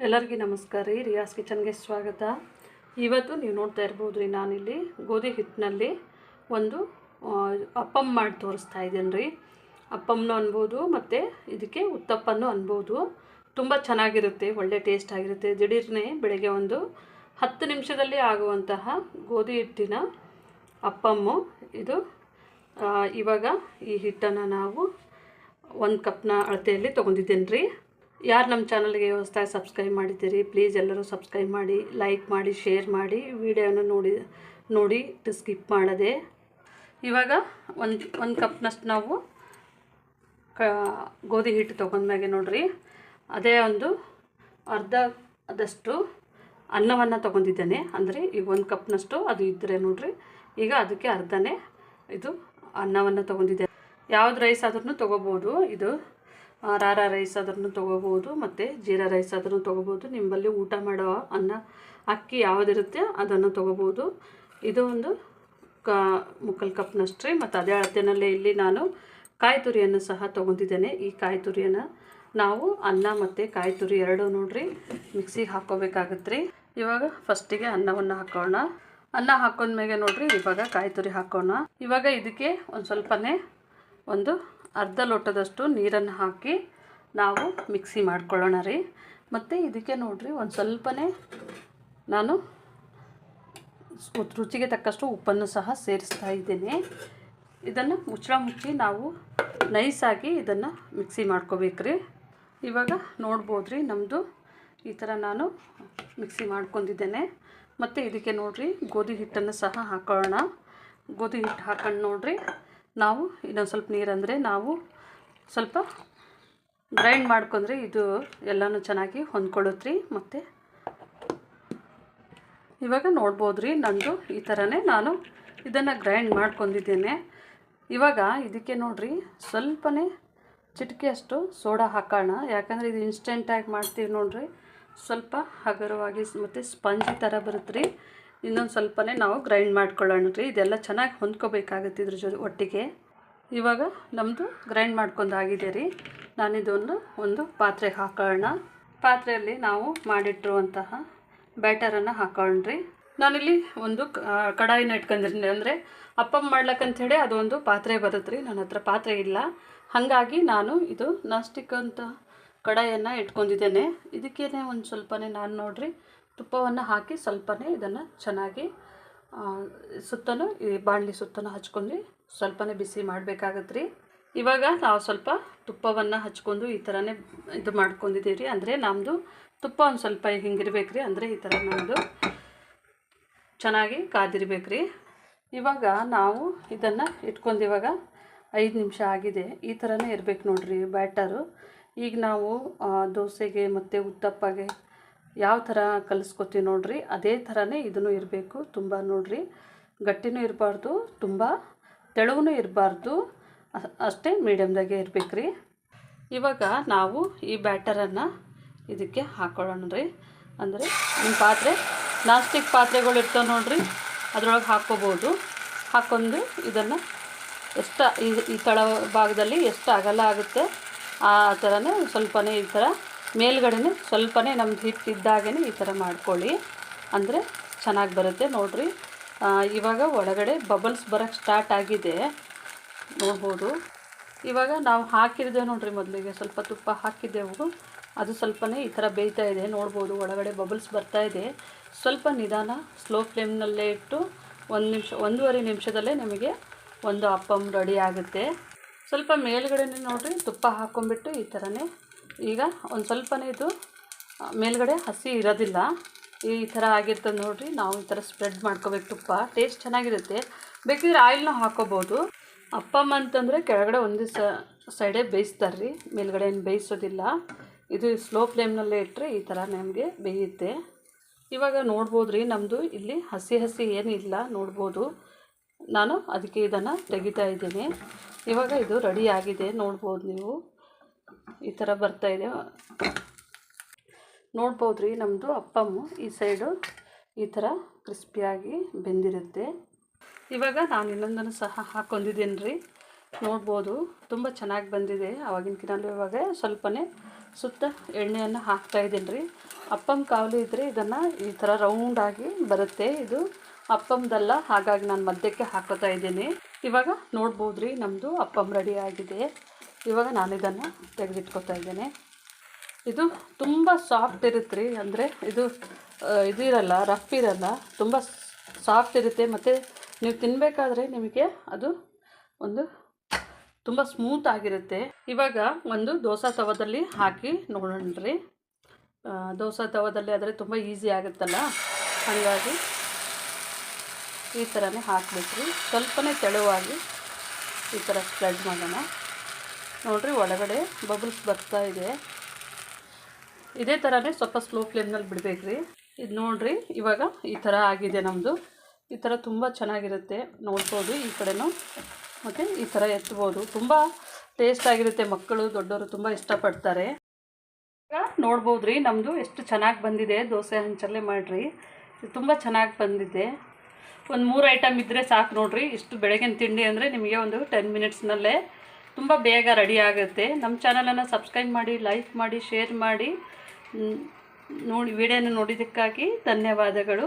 ಎಲ್ಲರಿಗೂ ನಮಸ್ಕಾರ ರೀ. ರಿಯಾಸ್ ಕಿಚನ್ಗೆ ಸ್ವಾಗತ. ಇವತ್ತು ನೀವು ನೋಡ್ತಾ ಇರ್ಬೋದು ರೀ ನಾನಿಲ್ಲಿ ಗೋಧಿ ಹಿಟ್ಟಿನಲ್ಲಿ ಒಂದು ಅಪ್ಪಮ್ ಮಾಡಿ ತೋರಿಸ್ತಾ ಇದ್ದೀನಿ ರೀ. ಅಪ್ಪಮ್ನು ಅನ್ಬೋದು ಮತ್ತು ಇದಕ್ಕೆ ಉತ್ತಪ್ಪನ್ನು ಅನ್ಬೋದು. ತುಂಬ ಚೆನ್ನಾಗಿರುತ್ತೆ, ಒಳ್ಳೆ ಟೇಸ್ಟ್ ಆಗಿರುತ್ತೆ. ದಿಢೀರ್ನೆ ಬೆಳಗ್ಗೆ ಒಂದು ಹತ್ತು ನಿಮಿಷದಲ್ಲಿ ಆಗುವಂತಹ ಗೋಧಿ ಹಿಟ್ಟಿನ ಅಪ್ಪಮ್ಮು. ಇದು ಇವಾಗ ಈ ಹಿಟ್ಟನ್ನು ನಾವು ಒಂದು ಕಪ್ನ ಅಳತೆಯಲ್ಲಿ ತೊಗೊಂಡಿದ್ದೇನೆ ರೀ. ಯಾರು ನಮ್ಮ ಚಾನಲ್ಗೆ ಹೊಸದಾಗಿ ಸಬ್ಸ್ಕ್ರೈಬ್ ಮಾಡಿದ್ದೀರಿ ಪ್ಲೀಸ್ ಎಲ್ಲರೂ ಸಬ್ಸ್ಕ್ರೈಬ್ ಮಾಡಿ ಲೈಕ್ ಮಾಡಿ ಶೇರ್ ಮಾಡಿ ವಿಡಿಯೋನ ನೋಡಿ ನೋಡಿ ಸ್ಕಿಪ್ ಮಾಡದೆ. ಇವಾಗ ಒಂದು ಒಂದು ಕಪ್ನಷ್ಟು ನಾವು ಕ, ಗೋಧಿ ಹಿಟ್ಟು ತೊಗೊಂಡ್ಮ್ಯಾಗೆ ನೋಡ್ರಿ. ಅದೇ ಒಂದು ಅರ್ಧ, ಅದಷ್ಟು ಅನ್ನವನ್ನು ತೊಗೊಂಡಿದ್ದೇನೆ. ಅಂದರೆ ಈಗ ಒಂದು ಕಪ್ನಷ್ಟು ಅದು ಇದ್ದರೆ ನೋಡ್ರಿ. ಈಗ ಅದಕ್ಕೆ ಅರ್ಧನೇ ಇದು ಅನ್ನವನ್ನು ತೊಗೊಂಡಿದ್ದೇನೆ. ಯಾವ್ದು ರೈಸ್ ಆದ್ರೂ ತೊಗೋಬೋದು. ಇದು ರಾರಾ ರೈಸ್ ಆದ್ರೂ ತೊಗೋಬೋದು, ಮತ್ತು ಜೀರಾ ರೈಸ್ ಆದ್ರೂ ತೊಗೋಬೋದು. ನಿಮ್ಮಲ್ಲಿ ಊಟ ಮಾಡೋ ಅನ್ನ, ಅಕ್ಕಿ ಯಾವುದಿರುತ್ತೆ ಅದನ್ನು ತೊಗೋಬೋದು. ಇದು ಒಂದು ಕ, ಮುಕ್ಕಲ್ ಕಪ್ನಷ್ಟು. ಮತ್ತು ಅದೇ ಅಳತೆಯಲ್ಲೇ ಇಲ್ಲಿ ನಾನು ಕಾಯಿ ತುರಿಯನ್ನು ಸಹ ತೊಗೊಂಡಿದ್ದೇನೆ. ಈ ಕಾಯಿ ತುರಿಯನ್ನು ನಾವು ಅನ್ನ ಮತ್ತು ಕಾಯಿ ತುರಿ ಎರಡೂ ನೋಡ್ರಿ. ಮಿಕ್ಸಿಗೆ ಹಾಕ್ಕೋಬೇಕಾಗತ್ತೆ ರೀ ಇವಾಗ ಫಸ್ಟಿಗೆ ಅನ್ನವನ್ನು ಹಾಕೋಣ. ಅನ್ನ ಹಾಕೊಂಡ್ಮೇಲೆ ನೋಡ್ರಿ, ಇವಾಗ ಕಾಯಿ ತುರಿ ಹಾಕೋಣ. ಇವಾಗ ಇದಕ್ಕೆ ಒಂದು ಸ್ವಲ್ಪನೇ ಒಂದು ಅರ್ಧ ಲೋಟದಷ್ಟು ನೀರನ್ನು ಹಾಕಿ ನಾವು ಮಿಕ್ಸಿ ಮಾಡ್ಕೊಳ್ಳೋಣ ರೀ. ಮತ್ತು ಇದಕ್ಕೆ ನೋಡಿರಿ ಒಂದು ಸ್ವಲ್ಪನೇ ನಾನು ರುಚಿಗೆ ತಕ್ಕಷ್ಟು ಉಪ್ಪನ್ನು ಸಹ ಸೇರಿಸ್ತಾ ಇದ್ದೇನೆ. ಇದನ್ನು ಮುಚ್ಚಳ ಮುಚ್ಚಿ ನಾವು ನೈಸಾಗಿ ಇದನ್ನು ಮಿಕ್ಸಿ ಮಾಡ್ಕೋಬೇಕ್ರಿ ಇವಾಗ ನೋಡ್ಬೋದು ರೀ ನಮ್ಮದು ಈ ಥರ ನಾನು ಮಿಕ್ಸಿ ಮಾಡ್ಕೊಂಡಿದ್ದೇನೆ. ಮತ್ತು ಇದಕ್ಕೆ ನೋಡಿರಿ ಗೋಧಿ ಹಿಟ್ಟನ್ನು ಸಹ ಹಾಕೋಣ ಗೋಧಿ ಹಿಟ್ಟು ಹಾಕೊಂಡು ನೋಡ್ರಿ ನಾವು ಇನ್ನೊಂದು ಸ್ವಲ್ಪ ನೀರಂದರೆ ನಾವು ಸ್ವಲ್ಪ ಗ್ರೈಂಡ್ ಮಾಡ್ಕೊಂಡ್ರೆ ಇದು ಎಲ್ಲನೂ ಚೆನ್ನಾಗಿ ಹೊಂದ್ಕೊಳ್ಳುತ್ತೆ ರೀ ಮತ್ತು ಇವಾಗ ನೋಡ್ಬೋದು ರೀ ನಂದು ಈ ಥರನೇ ನಾನು ಇದನ್ನು ಗ್ರೈಂಡ್ ಮಾಡ್ಕೊಂಡಿದ್ದೇನೆ. ಇವಾಗ ಇದಕ್ಕೆ ನೋಡಿರಿ ಸ್ವಲ್ಪನೇ ಚಿಟಿಕೆಯಷ್ಟು ಸೋಡಾ ಹಾಕೋಣ. ಯಾಕಂದರೆ ಇದು ಇನ್ಸ್ಟೆಂಟಾಗಿ ಮಾಡ್ತೀವಿ ನೋಡಿರಿ. ಸ್ವಲ್ಪ ಹಗುರವಾಗಿ ಮತ್ತು ಸ್ಪಂಜಿ ಥರ ಬರುತ್ತೆ ರೀ ಇನ್ನೊಂದು ಸ್ವಲ್ಪನೇ ನಾವು ಗ್ರೈಂಡ್ ಮಾಡ್ಕೊಳ್ಳೋಣ ರೀ. ಇದೆಲ್ಲ ಚೆನ್ನಾಗಿ ಹೊಂದ್ಕೋಬೇಕಾಗುತ್ತೆ ಇದ್ರ ಜೊತೆ ಒಟ್ಟಿಗೆ. ಇವಾಗ ನಮ್ಮದು ಗ್ರೈಂಡ್ ಮಾಡ್ಕೊಂಡಾಗಿದೆ ರೀ. ನಾನಿದೊಂದು, ಒಂದು ಪಾತ್ರೆಗೆ ಹಾಕೊಳ್ಳೋಣ. ಪಾತ್ರೆಯಲ್ಲಿ ನಾವು ಮಾಡಿಟ್ಟಿರುವಂತಹ ಬ್ಯಾಟರನ್ನು ಹಾಕೊಳ್ಳ್ರಿ ನಾನಿಲ್ಲಿ ಒಂದು ಕಡಾಯಿನ ಇಟ್ಕೊಂಡಿರ್ತೀನಿ. ಅಂದರೆ ಅಪ್ಪ ಮಾಡ್ಲಕ್ಕಂಥೇಳಿ ಅದೊಂದು ಪಾತ್ರೆ ಬರುತ್ತೆ ರೀ. ನನ್ನ ಹತ್ರ ಪಾತ್ರೆ ಇಲ್ಲ. ಹಾಗಾಗಿ ನಾನು ಇದು ನಾಸ್ಟಿಕ್ ಅಂತ ಕಡಾಯಿಯನ್ನು ಇಟ್ಕೊಂಡಿದ್ದೇನೆ. ಇದಕ್ಕೇನೆ ಒಂದು ಸ್ವಲ್ಪನೇ ನಾನು ನೋಡ್ರಿ, ತುಪ್ಪವನ್ನು ಹಾಕಿ ಸ್ವಲ್ಪನೇ ಇದನ್ನು ಚೆನ್ನಾಗಿ ಸುತ್ತಲೂ ಈ ಬಾಣಲಿ ಸುತ್ತನೂ ಹಚ್ಕೊಂಡು ಸ್ವಲ್ಪನೇ ಬಿಸಿ ಮಾಡಬೇಕಾಗತ್ತೆ ಇವಾಗ ನಾವು ಸ್ವಲ್ಪ ತುಪ್ಪವನ್ನು ಹಚ್ಕೊಂಡು ಈ ಥರನೇ ಇದು ಮಾಡ್ಕೊಂಡಿದ್ದೀವಿ ರೀ ಅಂದರೆ ನಮ್ಮದು ತುಪ್ಪ ಒಂದು ಸ್ವಲ್ಪ ಹಿಂಗಿರ್ಬೇಕು ರೀ ಅಂದರೆ ಈ ಥರ ನಮ್ಮದು ಚೆನ್ನಾಗಿ ಕಾದಿರ್ಬೇಕು ರೀ ಇವಾಗ ನಾವು ಇದನ್ನು ಇಟ್ಕೊಂಡು ಇವಾಗ ಐದು ನಿಮಿಷ ಆಗಿದೆ. ಈ ಥರನೇ ಇರಬೇಕು ನೋಡ್ರಿ ಬ್ಯಾಟರು. ಈಗ ನಾವು ದೋಸೆಗೆ ಮತ್ತು ಉತ್ತಪ್ಪಗೆ ಯಾವ ಥರ ಕಲಿಸ್ಕೊತೀವಿ ನೋಡ್ರಿ, ಅದೇ ಥರನೇ ಇದನ್ನು ಇರಬೇಕು. ತುಂಬ ನೋಡ್ರಿ, ಗಟ್ಟಿನೂ ಇರಬಾರ್ದು, ತುಂಬ ತೆಳುವೂ ಇರಬಾರ್ದು. ಅಷ್ಟೇ ಮೀಡಿಯಮ್ದಾಗೆ ಇರಬೇಕು ರೀ ಇವಾಗ ನಾವು ಈ ಬ್ಯಾಟರನ್ನು ಇದಕ್ಕೆ ಹಾಕೊಳ್ಳೋಣ ರೀ. ಅಂದರೆ ನಿಮ್ಮ ಪಾತ್ರೆ ನಾಸ್ಟಿಕ್ ಪಾತ್ರೆಗಳು ಇರ್ತಾವೆ ನೋಡ್ರಿ, ಅದರೊಳಗೆ ಹಾಕ್ಕೋಬೋದು. ಹಾಕ್ಕೊಂಡು ಇದನ್ನು ಎಷ್ಟು, ಈ ಈ ತಳ ಭಾಗದಲ್ಲಿ ಎಷ್ಟು ಅಗಲ ಆಗುತ್ತೆ ಆ ಥರನೇ ಸ್ವಲ್ಪನೇ ಈ ಥರ ಮೇಲ್ಗಡೆನೇ ಸ್ವಲ್ಪನೇ ನಮ್ದು ಹಿಟ್ಟು ಇದ್ದಾಗೇ ಈ ಥರ ಮಾಡ್ಕೊಳ್ಳಿ. ಅಂದರೆ ಚೆನ್ನಾಗಿ ಬರುತ್ತೆ ನೋಡಿರಿ. ಇವಾಗ ಒಳಗಡೆ ಬಬಲ್ಸ್ ಬರೋಕ್ಕೆ ಸ್ಟಾರ್ಟ್ ಆಗಿದೆ. ನೋಡ್ಬೋದು. ಇವಾಗ ನಾವು ಹಾಕಿರ್ದೇವೆ ನೋಡಿರಿ ಮೊದಲಿಗೆ ಸ್ವಲ್ಪ ತುಪ್ಪ ಹಾಕಿದ್ದೆವು ಅದು ಸ್ವಲ್ಪನೇ ಈ ಥರ ಬೇಯ್ತಾ ಇದೆ. ನೋಡ್ಬೋದು ಒಳಗಡೆ ಬಬಲ್ಸ್ ಬರ್ತಾ ಇದೆ. ಸ್ವಲ್ಪ ನಿಧಾನ ಸ್ಲೋ ಫ್ಲೇಮ್ನಲ್ಲೇ ಇಟ್ಟು ಒಂದು ನಿಮಿಷ, ಒಂದೂವರೆ ನಿಮಿಷದಲ್ಲೇ ನಮಗೆ ಒಂದು ಅಪ್ಪಮ್ ರೆಡಿ ಆಗುತ್ತೆ. ಸ್ವಲ್ಪ ಮೇಲುಗಡೆನೇ ನೋಡ್ರಿ, ತುಪ್ಪ ಹಾಕ್ಕೊಂಬಿಟ್ಟು ಈ ಥರನೇ ಈಗ ಒಂದು ಸ್ವಲ್ಪನೇ ಇದು ಮೇಲುಗಡೆ ಹಸಿ ಇರೋದಿಲ್ಲ. ಈ ಥರ ಆಗಿರ್ತದೆ ನೋಡ್ರಿ, ನಾವು ಈ ಥರ ಸ್ಪ್ರೆಡ್ ಮಾಡ್ಕೋಬೇಕು ತುಪ್ಪ. ಟೇಸ್ಟ್ ಚೆನ್ನಾಗಿರುತ್ತೆ. ಬೇಕಿದ್ರೆ ಆಯಿಲ್ನ ಹಾಕೋಬೋದು. ಅಪ್ಪಮ್ಮ ಅಂತಂದರೆ ಕೆಳಗಡೆ ಒಂದು ಸೈಡೇ ಬೇಯಿಸ್ತಾರೆ ರೀ ಮೇಲ್ಗಡೆ ಏನು ಬೇಯಿಸೋದಿಲ್ಲ. ಇದು ಸ್ಲೋ ಫ್ಲೇಮ್ನಲ್ಲೇ ಇಟ್ಟರೆ ಈ ಥರ ನಮಗೆ ಬೇಯುತ್ತೆ. ಇವಾಗ ನೋಡ್ಬೋದು ರೀ ನಮ್ಮದು ಇಲ್ಲಿ ಹಸಿ ಹಸಿ ಏನಿಲ್ಲ, ನೋಡ್ಬೋದು. ನಾನು ಅದಕ್ಕೆ ಇದನ್ನು ತೆಗಿತಾ ಇದ್ದೀನಿ. ಇವಾಗ ಇದು ರೆಡಿ ಆಗಿದೆ. ನೋಡ್ಬೋದು ನೀವು. ಈ ಥರ ಇದೆ. ನೋಡ್ಬೋದು ರೀ ನಮ್ಮದು ಅಪ್ಪಮ್ಮು ಈ ಸೈಡು ಈ ಥರ ಕ್ರಿಸ್ಪಿಯಾಗಿ ಬೆಂದಿರುತ್ತೆ. ಇವಾಗ ನಾನು ಇನ್ನೊಂದನ್ನು ಸಹ ಹಾಕ್ಕೊಂಡಿದ್ದೀನಿ ರೀ. ನೋಡ್ಬೋದು, ತುಂಬ ಚೆನ್ನಾಗಿ ಬಂದಿದೆ. ಆವಾಗಿನ ಇವಾಗ ಸ್ವಲ್ಪನೇ ಸುತ್ತ ಎಣ್ಣೆಯನ್ನು ಹಾಕ್ತಾ ಇದ್ದೀನಿ ರೀ. ಅಪ್ಪಮ್ಮ ಕಾವಲು ಇದ್ದರೆ ಇದನ್ನು ಈ ಥರ ರೌಂಡಾಗಿ ಬರುತ್ತೆ. ಇದು ಅಪ್ಪಮ್ದಲ್ಲ ಹಾಗಾಗಿ ನಾನು ಮಧ್ಯಕ್ಕೆ ಹಾಕೋತಾ ಇದ್ದೀನಿ. ಇವಾಗ ನೋಡ್ಬೋದು ರೀ ನಮ್ಮದು ಅಪ್ಪಮ್ ರೆಡಿ ಆಗಿದೆ. ಇವಾಗ ನಾನು ಇದನ್ನು ತೆಗೆದಿಟ್ಕೊತಾ ಇದ್ದೇನೆ. ಇದು ತುಂಬ ಸಾಫ್ಟ್ ಇರುತ್ತೆ ರೀ ಅಂದರೆ ಇದು ಇದು ಇರಲ್ಲ, ರಫ್ ಇರಲ್ಲ, ತುಂಬ ಸಾಫ್ಟ್ ಇರುತ್ತೆ. ಮತ್ತು ನೀವು ತಿನ್ನಬೇಕಾದ್ರೆ ನಿಮಗೆ ಅದು ಒಂದು ತುಂಬ ಸ್ಮೂತ್ ಆಗಿರುತ್ತೆ. ಇವಾಗ ಒಂದು ದೋಸೆ ತವದಲ್ಲಿ ಹಾಕಿ ನೋಡೋಣ ರೀ ದೋಸೆ ತವದಲ್ಲಿ ಆದರೆ ತುಂಬ ಈಸಿ ಆಗುತ್ತಲ್ಲ? ಹಾಗಾಗಿ ಈ ಥರನೇ ಹಾಕ್ಬಿಟ್ರಿ. ಸ್ವಲ್ಪನೇ ತೆಳುವಾಗಿ ಈ ಥರ ಸ್ಪ್ರೆಡ್ ಮಾಡೋಣ. ನೋಡಿರಿ ಒಳಗಡೆ ಬಬಲ್ಸ್ ಬರ್ತಾ ಇದೆ. ಇದೇ ಥರನೇ ಸ್ವಲ್ಪ ಸ್ಲೋ ಫ್ಲೇಮ್ನಲ್ಲಿ ಬಿಡಬೇಕ್ರಿ. ಇದು ನೋಡಿರಿ, ಇವಾಗ ಈ ಥರ ಆಗಿದೆ ನಮ್ಮದು ಈ ಥರ ತುಂಬ ಚೆನ್ನಾಗಿರುತ್ತೆ. ನೋಡ್ಬೋದು ಈ ಕಡೆನೂ. ಮತ್ತು ಈ ಥರ ಎತ್ಬೋದು. ತುಂಬ ಟೇಸ್ಟ್ ಆಗಿರುತ್ತೆ ಮಕ್ಕಳು ದೊಡ್ಡವರು ತುಂಬ ಇಷ್ಟಪಡ್ತಾರೆ. ಈಗ ನೋಡ್ಬೋದು ರೀ ನಮ್ಮದು ಎಷ್ಟು ಚೆನ್ನಾಗಿ ಬಂದಿದೆ. ದೋಸೆ ಹಂಚಲ್ಲೇ ಮಾಡಿರಿ. ತುಂಬ ಚೆನ್ನಾಗಿ ಬಂದಿದೆ. ಒಂದು ಮೂರು ಐಟಮ್ ಇದ್ದರೆ ಸಾಕು ನೋಡಿರಿ. ಇಷ್ಟು ಬೆಳಗಿನ ತಿಂಡಿ ಅಂದರೆ ನಿಮಗೆ ಒಂದು ಟೆನ್ ಮಿನಿಟ್ಸ್ನಲ್ಲೇ ತುಂಬ ಬೇಗ ರೆಡಿ ಆಗುತ್ತೆ. ನಮ್ಮ ಚಾನಲನ್ನು ಸಬ್ಸ್ಕ್ರೈಬ್ ಮಾಡಿ ಲೈಕ್ ಮಾಡಿ ಶೇರ್ ಮಾಡಿ. ನೋಡಿ ವಿಡಿಯೋನ ನೋಡಿದ್ದಕ್ಕಾಗಿ ಧನ್ಯವಾದಗಳು.